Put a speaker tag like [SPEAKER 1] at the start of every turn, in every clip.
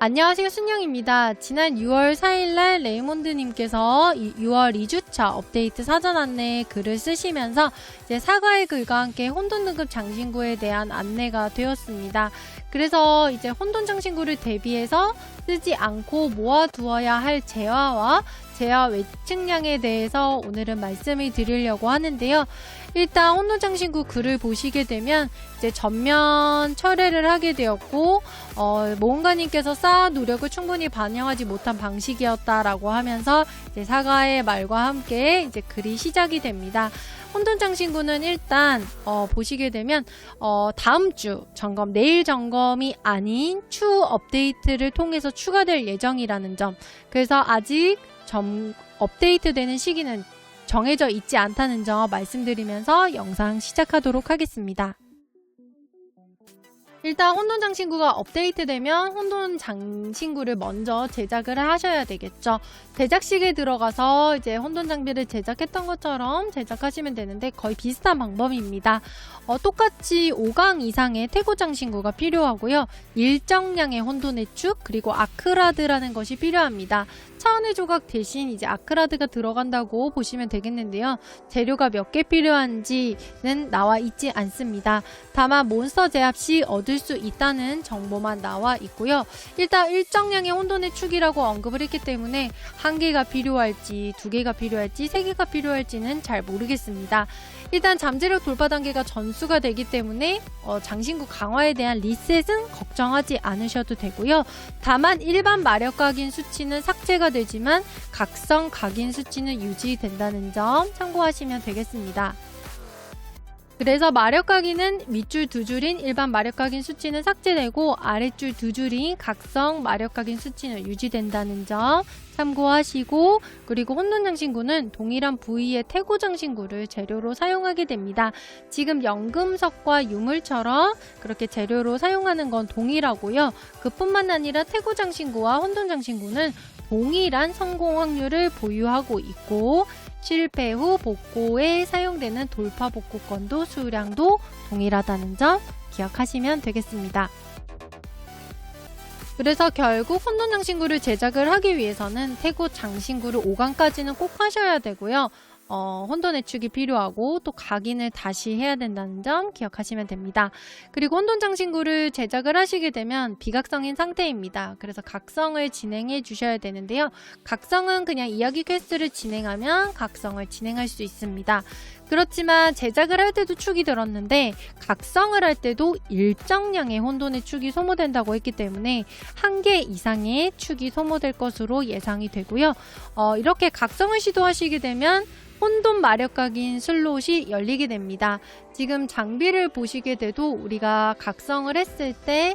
[SPEAKER 1] 안녕하세요, 순영입니다. 지난 6월 4일날 레이몬드님께서 6월 2주차 업데이트 사전 안내 글을 쓰시면서 이제 사과의 글과 함께 혼돈 등급 장신구에 대한 안내가 되었습니다. 그래서 이제 혼돈 장신구를 대비해서 쓰지 않고 모아두어야 할 재화와 재화 외측량에 대해서 오늘은 말씀을 드리려고 하는데요. 일단 혼돈 장신구 글을 보시게 되면 이제 전면 철회를 하게 되었고 어, 모험가님께서 쌓아 노력을 충분히 반영하지 못한 방식이었다라고 하면서 이제 사과의 말과 함께 이제 글이 시작이 됩니다. 혼돈 장신구는 일단 어, 보시게 되면 어, 다음 주 점검, 내일 점검이 아닌 추후 업데이트를 통해서 추가될 예정이라는 점. 그래서 아직 점 업데이트되는 시기는 정해져 있지 않다는 점 말씀드리면서 영상 시작하도록 하겠습니다. 일단 혼돈 장 신구가 업데이트되면 혼돈 장 신구를 먼저 제작을 하셔야 되겠죠. 제작식에 들어가서 이제 혼돈 장비를 제작했던 것처럼 제작하시면 되는데 거의 비슷한 방법입니다. 어, 똑같이 5강 이상의 태고 장 신구가 필요하고요. 일정량의 혼돈의 축 그리고 아크라드라는 것이 필요합니다. 차원의 조각 대신 이제 아크라드가 들어간다고 보시면 되겠는데요. 재료가 몇 개 필요한지는 나와 있지 않습니다. 다만 몬스터 제압 시 얻을 수 있다는 정보만 나와 있고요. 일단 일정량의 혼돈의 축이라고 언급을 했기 때문에 한 개가 필요할지 두 개가 필요할지 세 개가 필요할지는 잘 모르겠습니다. 일단 잠재력 돌파 단계가 전수가 되기 때문에 어, 장신구 강화에 대한 리셋은 걱정하지 않으셔도 되고요. 다만 일반 마력 각인 수치는 삭제가 되지만 각성 각인 수치는 유지된다는 점 참고하시면 되겠습니다. 그래서 마력 각인은 밑줄 두 줄인 일반 마력 각인 수치는 삭제되고 아랫줄 두 줄인 각성 마력 각인 수치는 유지된다는 점 참고하시고 그리고 혼돈 장신구는 동일한 부위의 태고 장신구를 재료로 사용하게 됩니다. 지금 연금석과 유물처럼 그렇게 재료로 사용하는 건 동일하고요. 그뿐만 아니라 태고 장신구와 혼돈 장신구는 동일한 성공 확률을 보유하고 있고 실패 후 복고에 사용되는 돌파 복구건도 수량도 동일하다는 점 기억하시면 되겠습니다. 그래서 결국 혼돈 장신구를 제작을 하기 위해서는 태고 장신구를 5강까지는 꼭 하셔야 되고요. 어, 혼돈 의축이 필요하고 또 각인을 다시 해야 된다는 점 기억하시면 됩니다. 그리고 혼돈 장신구를 제작을 하시게 되면 비각성인 상태입니다. 그래서 각성을 진행해 주셔야 되는데요. 각성은 그냥 이야기 퀘스트를 진행하면 각성을 진행할 수 있습니다. 그렇지만 제작을 할 때도 축이 들었는데 각성을 할 때도 일정량의 혼돈의 축이 소모된다고 했기 때문에 한 개 이상의 축이 소모될 것으로 예상이 되고요. 어, 이렇게 각성을 시도하시게 되면 혼돈 마력각인 슬롯이 열리게 됩니다. 지금 장비를 보시게 돼도 우리가 각성을 했을 때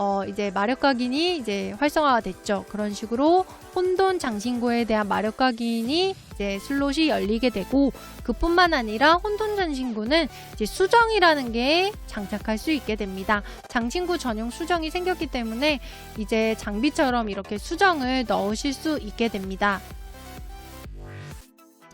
[SPEAKER 1] 어, 이제 마력각인이 이제 활성화가 됐죠. 그런 식으로 혼돈 장신구에 대한 마력각인이 이제 슬롯이 열리게 되고 그뿐만 아니라 혼돈 장신구는 이제 수정이라는 게 장착할 수 있게 됩니다. 장신구 전용 수정이 생겼기 때문에 이제 장비처럼 이렇게 수정을 넣으실 수 있게 됩니다.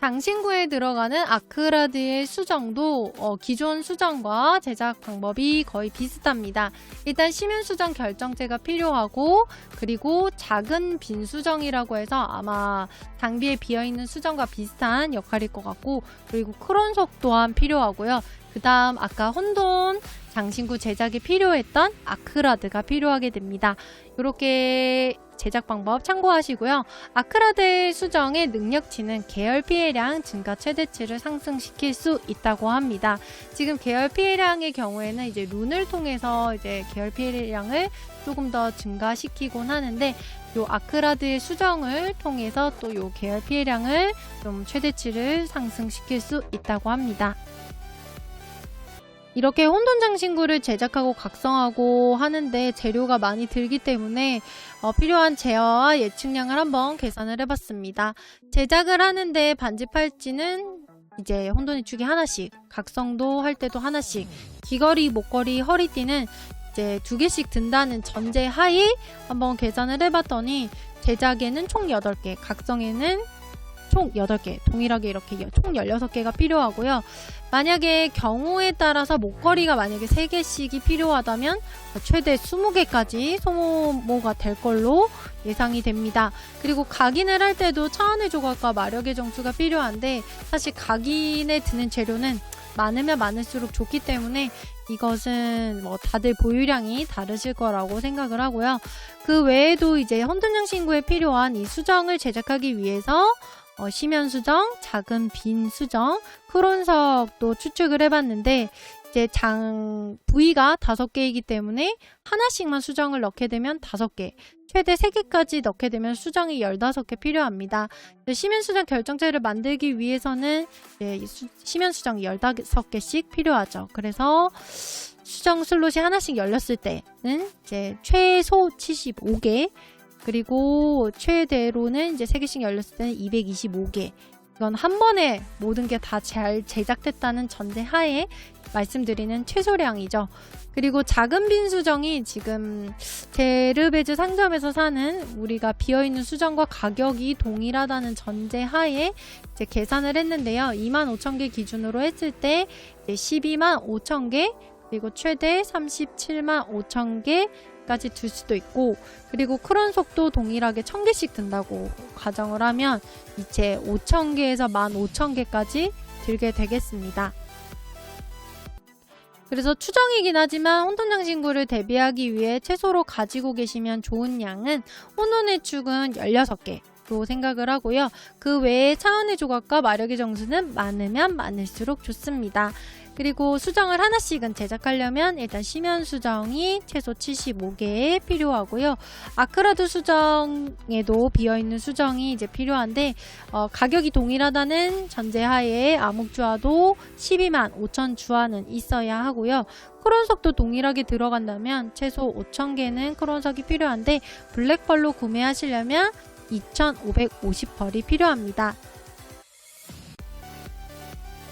[SPEAKER 1] 장신구에 들어가는 아크라드의 수정도 어, 기존 수정과 제작 방법이 거의 비슷합니다. 일단 시면 수정 결정체가 필요하고 그리고 작은 빈 수정이라고 해서 아마 장비에 비어있는 수정과 비슷한 역할일 것 같고 그리고 크론석 또한 필요하고요. 그 다음 아까 혼돈 장신구 제작에 필요했던 아크라드가 필요하게 됩니다. 이렇게 제작 방법 참고하시고요. 아크라드 수정의 능력치는 계열 피해량 증가 최대치를 상승시킬 수 있다고 합니다. 지금 계열 피해량의 경우에는 이제 룬을 통해서 이제 계열 피해량을 조금 더 증가시키곤 하는데 요 아크라드의 수정을 통해서 또 요 계열 피해량을 좀 최대치를 상승시킬 수 있다고 합니다. 이렇게 혼돈 장 신구를 제작하고 각성하고 하는데 재료가 많이 들기 때문에 어, 필요한 제어와 예측량을 한번 계산을 해봤습니다. 제작을 하는데 반지 팔찌는 이제 혼돈의 축이 하나씩, 각성도 할 때도 하나씩, 귀걸이, 목걸이, 허리띠는 이제 두 개씩 든다는 전제 하에 한번 계산을 해봤더니 제작에는 총 8개, 각성에는 총 8개, 동일하게 이렇게 여- 총 16개가 필요하고요. 만약에 경우에 따라서 목걸이가 만약에 3개씩이 필요하다면 최대 20개까지 소모가 될 걸로 예상이 됩니다. 그리고 각인을 할 때도 차원의 조각과 마력의 정수가 필요한데 사실 각인에 드는 재료는 많으면 많을수록 좋기 때문에 이것은 뭐 다들 보유량이 다르실 거라고 생각을 하고요. 그 외에도 이제 헌돈장 신구에 필요한 이 수정을 제작하기 위해서 어, 심연 수정, 작은 빈 수정, 크론석도 추측을 해봤는데 이제 장 부위가 다섯 개이기 때문에 하나씩만 수정을 넣게 되면 다섯 개, 최대 세 개까지 넣게 되면 수정이 열다섯 개 필요합니다. 심연 수정 결정체를 만들기 위해서는 이제 심연 수정이 열다섯 개씩 필요하죠. 그래서 수정 슬롯이 하나씩 열렸을 때는 이제 최소 75개 그리고 최대로는 이제 3개씩 열렸을 때는 225개 이건 한 번에 모든 게 다 잘 제작됐다는 전제 하에 말씀드리는 최소량이죠. 그리고 작은 빈 수정이 지금 제르베즈 상점에서 사는 우리가 비어있는 수정과 가격이 동일하다는 전제 하에 이제 계산을 했는데요. 25,000개 기준으로 했을 때 이제 12만 5,000개 그리고 최대 37만 5천 개까지 들 수도 있고 그리고 크론 속도 동일하게 1000개씩 든다고 가정을 하면 이제 5천 개에서 1만 5천 개까지 들게 되겠습니다. 그래서 추정이긴 하지만 혼돈장 신구를 대비하기 위해 최소로 가지고 계시면 좋은 양은 혼돈의 축은 16개 로 생각을 하고요. 그 외에 차원의 조각과 마력의 정수는 많으면 많을수록 좋습니다. 그리고 수정을 하나씩은 제작하려면 일단 심연 수정이 최소 75개 필요하고요. 아크라드 수정에도 비어있는 수정이 이제 필요한데 어, 가격이 동일하다는 전제하에 암흑주화도 12만 5천 주화는 있어야 하고요. 크론석도 동일하게 들어간다면 최소 5천 개는 크론석이 필요한데 블랙펄로 구매하시려면 2,550벌이 필요합니다.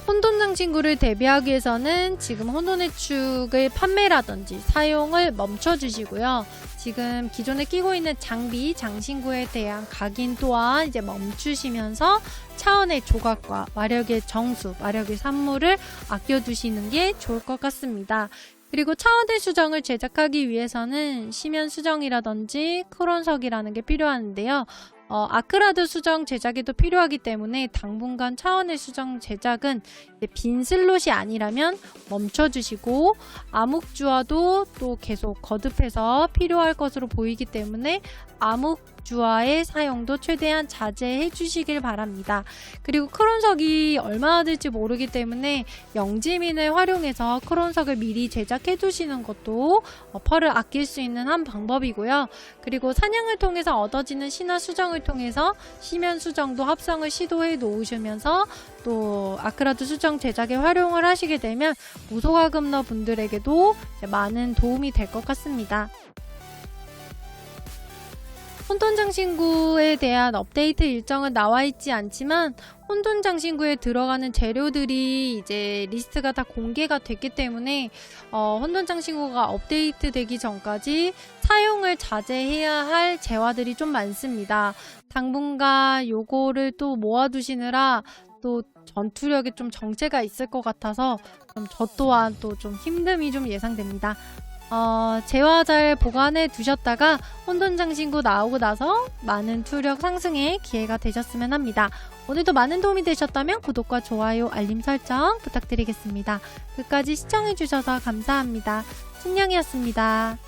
[SPEAKER 1] 혼돈장 친구를 대비하기 위해서는 지금 혼돈의 축을 판매라든지 사용을 멈춰주시고요. 지금 기존에 끼고 있는 장비, 장신구에 대한 각인 또한 이제 멈추시면서 차원의 조각과 마력의 정수, 마력의 산물을 아껴두시는 게 좋을 것 같습니다. 그리고 차원의 수정을 제작하기 위해서는 심연 수정이라든지 크론석이라는 게 필요한데요. 어, 아크라드 수정 제작에도 필요하기 때문에 당분간 차원의 수정 제작은 빈 슬롯이 아니라면 멈춰주시고 암흑주화도 또 계속 거듭해서 필요할 것으로 보이기 때문에 암흑 주화의 사용도 최대한 자제해 주시길 바랍니다. 그리고 크론석이 얼마나 들지 모르기 때문에 영지민을 활용해서 크론석을 미리 제작해 두시는 것도 어, 펄을 아낄 수 있는 한 방법이고요. 그리고 사냥을 통해서 얻어지는 신화 수정을 통해서 심연 수정도 합성을 시도해 놓으시면서 또 아크라드 수정 제작에 활용을 하시게 되면 무소가금러 분들에게도 많은 도움이 될 것 같습니다. 혼돈장신구에 대한 업데이트 일정은 나와 있지 않지만 혼돈장신구에 들어가는 재료들이 이제 리스트가 다 공개가 됐기 때문에 어, 혼돈장신구가 업데이트 되기 전까지 사용을 자제해야 할 재화들이 좀 많습니다. 당분간 요거를 또 모아두시느라 또 전투력에 좀 정체가 있을 것 같아서 좀 저 또한 또 좀 힘듦이 좀 예상됩니다. 어, 재화 잘 보관해 두셨다가 혼돈장신구 나오고 나서 많은 투력 상승에 기회가 되셨으면 합니다. 오늘도 많은 도움이 되셨다면 구독과 좋아요, 알림 설정 부탁드리겠습니다. 끝까지 시청해주셔서 감사합니다. 신영이었습니다.